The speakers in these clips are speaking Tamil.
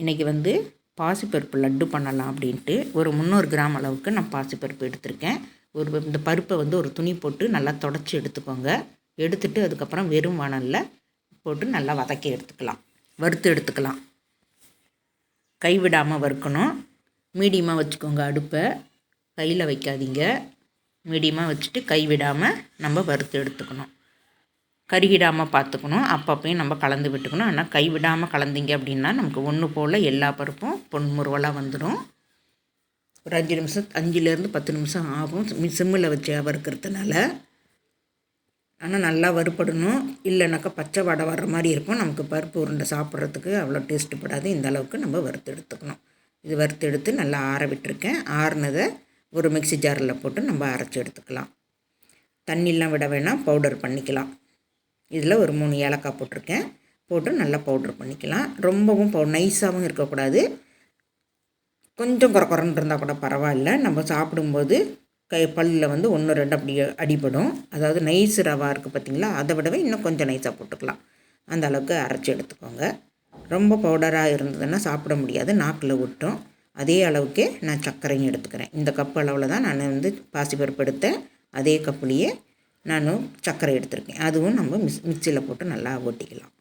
இன்றைக்கி வந்து பாசிப்பருப்பு லட்டு பண்ணலாம் அப்படின்ட்டு ஒரு முந்நூறு கிராம் அளவுக்கு நான் பாசிப்பருப்பு எடுத்திருக்கேன். ஒரு இந்த பருப்பை வந்து ஒரு துணி போட்டு நல்லா தொடச்சி எடுத்துக்கோங்க. எடுத்துட்டு அதுக்கப்புறம் வெறும் வானலில் போட்டு நல்லா வதக்கி எடுத்துக்கலாம். வறுத்து எடுத்துக்கலாம். கைவிடாமல் வறுக்கணும். மீடியமாக வச்சுக்கோங்க அடுப்பை. கையில் வைக்காதீங்க. மீடியமாக வச்சுட்டு கைவிடாமல் நம்ம வறுத்து எடுத்துக்கணும். கருகிடாமல் பார்த்துக்கணும். அப்பப்பையும் நம்ம கலந்து விட்டுக்கணும். ஆனால் கைவிடாமல் கலந்தீங்க அப்படின்னா நமக்கு ஒன்று போல் எல்லா பருப்பும் பொன்முருவலாக வந்துடும் ஒரு அஞ்சு நிமிஷம் அஞ்சுலேருந்து பத்து நிமிஷம் ஆகும். சிம்மில் வச்சு வறுக்கிறதுனால. ஆனால் நல்லா வறுப்படணும் இல்லைனாக்கா பச்சை வடை வர்ற மாதிரி இருக்கும். நமக்கு பருப்பு உருண்டை சாப்பிட்றதுக்கு அவ்வளோ டேஸ்ட்டு படாது. இந்த அளவுக்கு நம்ம வறுத்து எடுத்துக்கணும். இது வறுத்து எடுத்து நல்லா ஆற விட்டுருக்கேன். ஆறுனதை ஒரு மிக்சி ஜாரில் போட்டு நம்ம அரைச்சி எடுத்துக்கலாம். தண்ணிலாம் விட வேணாம். பவுடர் பண்ணிக்கலாம். இதில் ஒரு மூணு ஏலக்காய் போட்டிருக்கேன். போட்டு நல்லா பவுட்ரு பண்ணிக்கலாம். ரொம்பவும் பவு நைஸாகவும் இருக்கக்கூடாது. கொஞ்சம் குறை குறன்னு இருந்தால் கூட பரவாயில்ல. நம்ம சாப்பிடும்போது கை பல்லில் வந்து ஒன்று ரெண்டு அப்படி அடிபடும். அதாவது நைஸ் ரவா இருக்குது பார்த்திங்களா? அதை விடவே இன்னும் கொஞ்சம் நைஸாக போட்டுக்கலாம். அந்த அளவுக்கு அரைச்சி எடுத்துக்கோங்க. ரொம்ப பவுடராக இருந்ததுன்னா சாப்பிட முடியாது. நாக்கில் விட்டோம் அதே அளவுக்கே நான் சர்க்கரையும் எடுத்துக்கிறேன். இந்த கப் அளவில் தான் நான் வந்து பாசிப்பருப்பு எடுத்தேன். அதே கப்புலேயே நான் சர்க்கரை எடுத்திருக்கேன். அதுவும் நம்ம மிஸ் மிக்சியில் போட்டு நல்லா ஓட்டிக்கலாம்.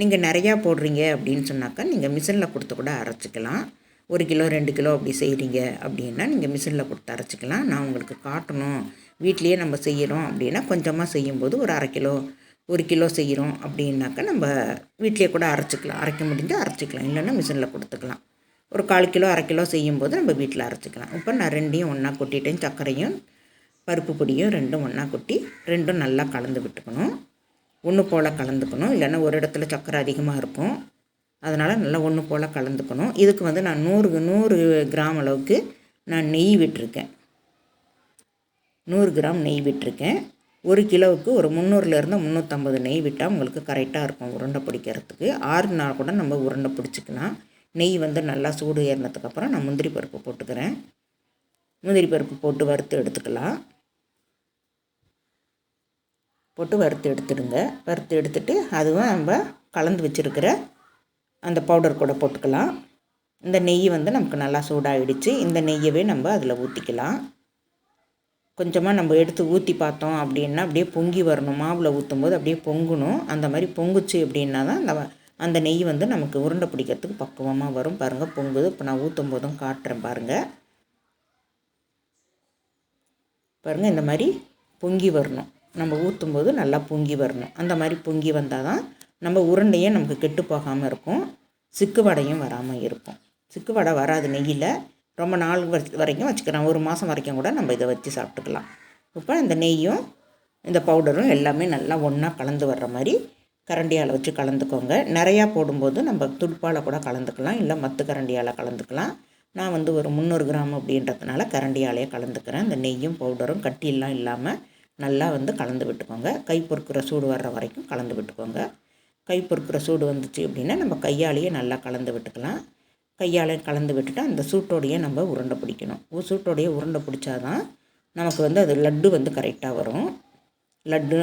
நீங்கள் நிறையா போடுறீங்க அப்படின்னு சொன்னாக்கா நீங்கள் மிஷினில் கொடுத்து கூட அரைச்சிக்கலாம். ஒரு கிலோ ரெண்டு கிலோ அப்படி செய்கிறீங்க அப்படின்னா நீங்கள் மிஷினில் கொடுத்து அரைச்சிக்கலாம். நான் உங்களுக்கு காட்டணும். வீட்லேயே நம்ம செய்கிறோம் அப்படின்னா கொஞ்சமாக செய்யும்போது ஒரு அரை கிலோ ஒரு கிலோ செய்கிறோம் அப்படின்னாக்கா நம்ம வீட்லேயே கூட அரைச்சிக்கலாம். அரைக்க முடிஞ்சால் அரைச்சிக்கலாம். இல்லைன்னா மிஷினில் கொடுத்துக்கலாம். ஒரு கால் கிலோ அரை கிலோ செய்யும்போது நம்ம வீட்டில் அரைச்சிக்கலாம். இப்போ நான் ரெண்டையும் ஒன்றா கொட்டிட்டேன். சர்க்கரையும் பருப்பு பொடியும் ரெண்டும் ஒன்றா கொட்டி ரெண்டும் நல்லா கலந்து விட்டுக்கணும். ஒன்று போல் கலந்துக்கணும். இல்லைன்னா ஒரு இடத்துல சக்கரை அதிகமாக இருக்கும் அதனால் நல்லா ஒன்று போல் கலந்துக்கணும். இதுக்கு வந்து நான் நூறு நூறு கிராம் அளவுக்கு நான் நெய் விட்டுருக்கேன். நூறு கிராம் நெய் விட்டுருக்கேன். ஒரு கிலோவுக்கு ஒரு முந்நூறுலேருந்து முந்நூற்றம்பது நெய் விட்டால் உங்களுக்கு கரெக்டாக இருக்கும் உருண்டை பிடிக்கிறதுக்கு. ஆறு நாள் கூட நம்ம உருண்டை பிடிச்சிக்கலாம். நெய் வந்து நல்லா சூடு ஏறினதுக்கப்புறம் நான் முந்திரி பருப்பு போட்டுக்கிறேன். முந்திரி பருப்பு போட்டு வறுத்து எடுத்துக்கலாம். போட்டு வறுத்து எடுத்துடுங்க. வறுத்து எடுத்துட்டு அதுவும் நம்ம கலந்து வச்சுருக்கிற அந்த பவுடர் கூட போட்டுக்கலாம். இந்த நெய் வந்து நமக்கு நல்லா சூடாகிடுச்சு இந்த நெய்யவே நம்ம அதில் ஊற்றிக்கலாம் கொஞ்சமாக நம்ம எடுத்து ஊற்றி பார்த்தோம் அப்படின்னா அப்படியே பொங்கி வரணும். மாவில் ஊற்றும் போது அப்படியே பொங்கணும். அந்த மாதிரி பொங்குச்சு அப்படின்னா தான் அந்த அந்த நெய் வந்து நமக்கு உருண்டை பிடிக்கிறதுக்கு பக்குவமாக வரும். பாருங்கள் பொங்குது. இப்போ நான் ஊற்றும் போதும் காட்டுறேன் பாருங்கள் பாருங்கள் இந்த மாதிரி பொங்கி வரணும். நம்ம ஊற்றும் போது நல்லா பொங்கி வரணும். அந்த மாதிரி பொங்கி வந்தால் தான் நம்ம உருண்டையே நமக்கு கெட்டு போகாமல் இருக்கும். சிக்கு வடையும் வராமல் இருக்கும். சிக்கு வடை வராது நெய்யில். ரொம்ப நாள் வரைக்கும் வச்சுக்கலாம். ஒரு மாதம் வரைக்கும் கூட நம்ம இதை வச்சு சாப்பிட்டுக்கலாம். இப்போ இந்த நெய்யும் இந்த பவுடரும் எல்லாமே நல்லா ஒன்றா கலந்து வர்ற மாதிரி கரண்டியால் வச்சு கலந்துக்கோங்க. நிறையா போடும்போது நம்ம துடுப்பால் கூட கலந்துக்கலாம். இல்லை மத்து கரண்டியால் கலந்துக்கலாம். நான் வந்து ஒரு முந்நூறு கிராம் அப்படின்றதுனால கரண்டியாலே கலந்துக்கிறேன். இந்த நெய்யும் பவுடரும் கட்டியெல்லாம் இல்லாமல் நல்லா வந்து கலந்து விட்டுக்கோங்க. கை பொறுக்கிற சூடு வர்ற வரைக்கும் கலந்து விட்டுக்கோங்க. கை பொறுக்கிற சூடு வந்துச்சு அப்படின்னா நம்ம கையாலேயே நல்லா கலந்து விட்டுக்கலாம். கையாலே கலந்து விட்டுட்டு அந்த சூட்டோடையே நம்ம உருண்டை பிடிக்கணும். சூட்டோடையே உருண்டை பிடிச்சாதான் நமக்கு வந்து அது லட்டு வந்து கரெக்டாக வரும். லட்டு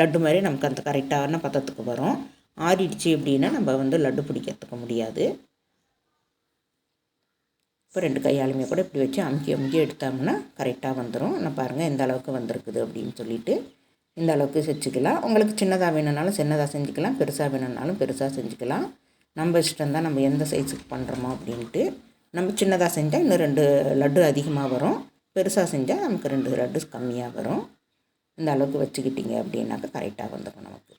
லட்டு மாதிரி நமக்கு அந்த கரெக்டான பதத்துக்கு வரும். ஆறிடுச்சு அப்படின்னா நம்ம வந்து லட்டு பிடிக்கிறதுக்கு முடியாது. இப்போ ரெண்டு கையாலுமே கூட இப்படி வச்சு அமுக்கி அமுக்கி எடுத்தாங்கன்னா கரெக்டாக வந்துடும் நான் பாருங்கள் எந்த அளவுக்கு வந்திருக்குது அப்படின்னு சொல்லிவிட்டு இந்த அளவுக்கு செஞ்சுக்கலாம். உங்களுக்கு சின்னதாக வேணும்னாலும் சின்னதாக செஞ்சுக்கலாம். பெருசாக வேணும்னாலும் பெருசாக செஞ்சுக்கலாம். நம்ம இஷ்டம் தான் நம்ம எந்த சைஸுக்கு பண்ணுறோமோ அப்படின்ட்டு. நம்ம சின்னதாக செஞ்சால் இன்னும் ரெண்டு லட்டு அதிகமாக வரும். பெருசாக செஞ்சால் நமக்கு ரெண்டு லட்டு கம்மியாக வரும். இந்த அளவுக்கு வச்சுக்கிட்டிங்க அப்படின்னாக்கா கரெக்டாக வந்துடும் நமக்கு.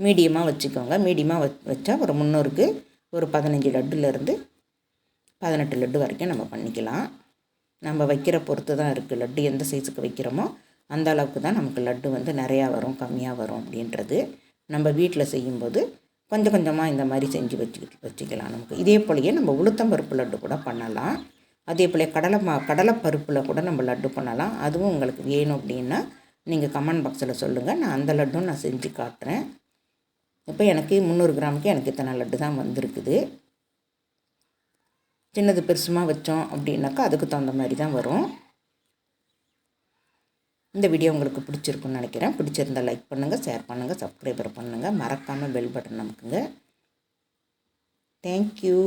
மீடியமாக வச்சுக்கோங்க. மீடியமாக வச்சா ஒரு முந்நூறுக்கு ஒரு பதினஞ்சு லட்டுலேருந்து பதினெட்டு லட்டு வரைக்கும் நம்ம பண்ணிக்கலாம். நம்ம வைக்கிற பொறுத்து தான் இருக்குது லட்டு எந்த சைஸுக்கு வைக்கிறோமோ அந்த அளவுக்கு தான் நமக்கு லட்டு வந்து நிறையா வரும் கம்மியாக வரும் அப்படின்றது நம்ம வீட்டில் செய்யும்போது கொஞ்சம் கொஞ்சமாக இந்த மாதிரி செஞ்சு வச்சு வச்சுக்கலாம் நமக்கு. இதே போலயே நம்ம உளுத்தம்பருப்பு லட்டு கூட பண்ணலாம். அதே போல் கடலை மா கடலைப்பருப்பில் கூட நம்ம லட்டு பண்ணலாம். அதுவும் உங்களுக்கு வேணும் அப்படின்னா நீங்கள் கமெண்ட் பாக்ஸில் சொல்லுங்கள் நான் அந்த லட்டும் நான் செஞ்சு காட்டுறேன். இப்போ எனக்கு முந்நூறு கிராமுக்கு எனக்கு இத்தனை லட்டு தான் வந்திருக்குது. சின்னது பெருசுமாக வச்சோம் அப்படின்னாக்கா அதுக்கு தகுந்த மாதிரி தான் வரும். இந்த வீடியோ உங்களுக்கு பிடிச்சிருக்குன்னு நினைக்கிறேன். பிடிச்சிருந்தால் லைக் பண்ணுங்கள் ஷேர் பண்ணுங்கள் சப்ஸ்கிரைபர் பண்ணுங்கள் மறக்காமல் பெல் பட்டன் நமக்குங்க தேங்க்யூ